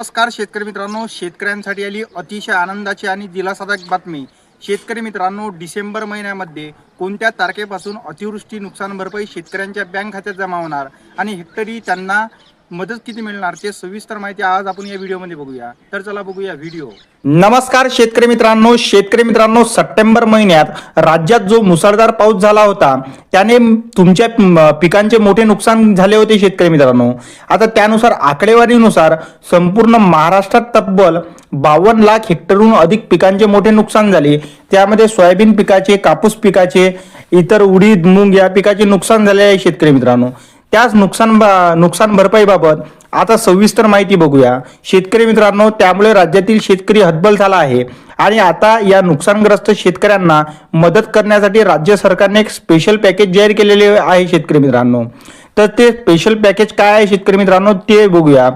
नमस्कार शेतकरी मित्रांनो शेतकऱ्यांसाठी आली अतिशय आनंदाची आणि दिलासादायक बातमी. शेतकरी मित्रांनो डिसेंबर महिन्यामध्ये कोणत्या तारखेपासून अतिवृष्टी नुकसान भरपाई शेतकऱ्यांच्या बँक खात्यात जमा होणार? आणि हेक्टरी त्यांना मदत किती मिळणार ते सविस्तर माहिती आज आपण या व्हिडिओमध्ये बघूया. तर चला बघूया व्हिडिओ. नमस्कार शेतकरी मित्रांनो. शेतकरी मित्रांनो सप्टेंबर महिन्यात राज्यात जो मुसळधार पाऊस झाला होता त्याने तुमच्या पिकांचे मोठे नुकसान झाले होते शेतकरी मित्रांनो. आता त्यानुसार आकडेवारीनुसार संपूर्ण महाराष्ट्रात तब्बल बावन्न लाख हेक्टरहून अधिक पिकांचे मोठे नुकसान झाले. त्यामध्ये सोयाबीन पिकाचे कापूस पिकाचे इतर उडीद मूग या पिकाचे नुकसान झाले आहे शेतकरी मित्रांनो. त्याच नुकसान नुकसान भरपाईबाबत आता सविस्तर माहिती बघूया. शेतकरी मित्रांनो त्यामुळे राज्यातील शेतकरी हतबल झाला आहे. आणि आता या नुकसानग्रस्त शेतकऱ्यांना मदत करण्यासाठी राज्य सरकारने एक स्पेशल पॅकेज जाहीर केलेले आहे शेतकरी मित्रांनो. तर ते स्पेशल पॅकेज काय आहे शेतकरी मित्रांनो ते बघूया.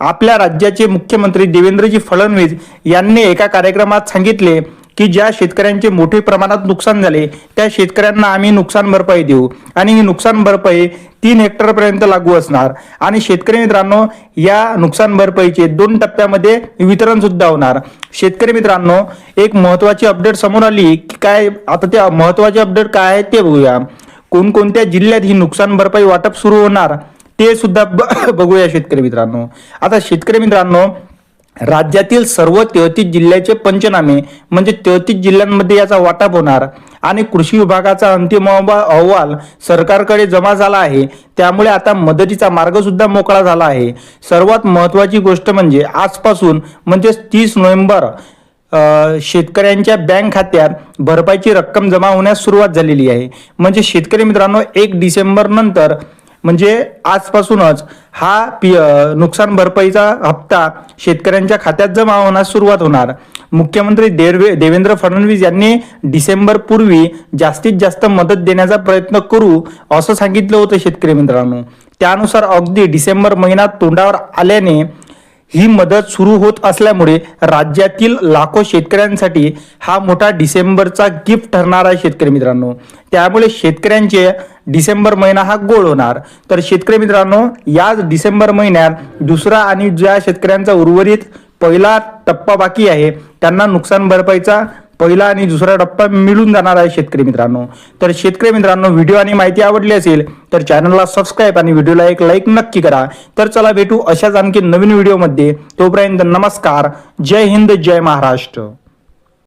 आपल्या राज्याचे मुख्यमंत्री देवेंद्रजी फडणवीस यांनी एका कार्यक्रमात सांगितले की ज्या शेतकऱ्यांचे मोठे प्रमाणात नुकसान झाले त्या शेतकऱ्यांना आम्ही नुकसान भरपाई देऊ. आणि ही नुकसान भरपाई तीन हेक्टरपर्यंत लागू असणार. आणि शेतकरी मित्रांनो या नुकसान भरपाईचे दोन टप्प्यामध्ये वितरण सुद्धा होणार. शेतकरी मित्रांनो एक महत्वाची अपडेट समोर आली की काय आता त्या महत्त्वाचे अपडेट काय आहे ते बघूया. कोणकोणत्या जिल्ह्यात ही नुकसान भरपाई वाटप सुरू होणार ते सुद्धा ब- बघूया शेतकरी मित्रांनो. आता शेतकरी मित्रांनो राज्यातील सर्व तेहतीस जिल्ह्याचे पंचनामे म्हणजे तेहतीस जिल्ह्यांमध्ये याचा वाटप होणार आणि कृषी विभागाचा अंतिम अहवाल सरकारकडे जमा झाला आहे त्यामुळे आता मदतीचा मार्ग सुद्धा मोकळा झाला आहे. सर्वात महत्वाची गोष्ट म्हणजे आजपासून म्हणजेच तीस नोव्हेंबर शेतकऱ्यांच्या बँक खात्यात भरपाईची रक्कम जमा होण्यास सुरुवात झालेली आहे. म्हणजे शेतकरी मित्रांनो एक डिसेंबर नंतर म्हणजे आजपासूनच हा पी नुकसान भरपाईचा हप्ता शेतकऱ्यांच्या खात्यात जमा होण्यास सुरुवात होणार. मुख्यमंत्री देवे देवेंद्र फडणवीस यांनी डिसेंबर पूर्वी जास्तीत जास्त मदत देण्याचा प्रयत्न करू असं सांगितलं होतं शेतकरी मित्रांनो. त्यानुसार अगदी डिसेंबर महिना तोंडावर आल्याने ही मदत सुरू होत असल्यामुळे राज्यातील लाखो शेतकऱ्यांसाठी हा मोठा डिसेंबरचा गिफ्ट ठरणार आहे शेतकरी मित्रांनो. त्यामुळे शेतकऱ्यांचे डिसेंबर महिना हा गोड होणार. तर शेतकरी मित्रांनो याच डिसेंबर महिन्यात दुसरा आणि ज्या शेतकऱ्यांचा उर्वरित पहिला टप्पा बाकी आहे त्यांना नुकसान भरपाईचा पहिला आणि दुसरा टप्पा मिळून जाणार आहे शेतकरी मित्रांनो. तर शेतकरी मित्रांनो व्हिडिओ आणि माहिती आवडली असेल तर चॅनलला सबस्क्राईब आणि व्हिडिओला एक लाईक नक्की करा. तर चला भेटू अशाच आणखी नवीन व्हिडिओमध्ये. तोपर्यंत नमस्कार. जय हिंद जय महाराष्ट्र.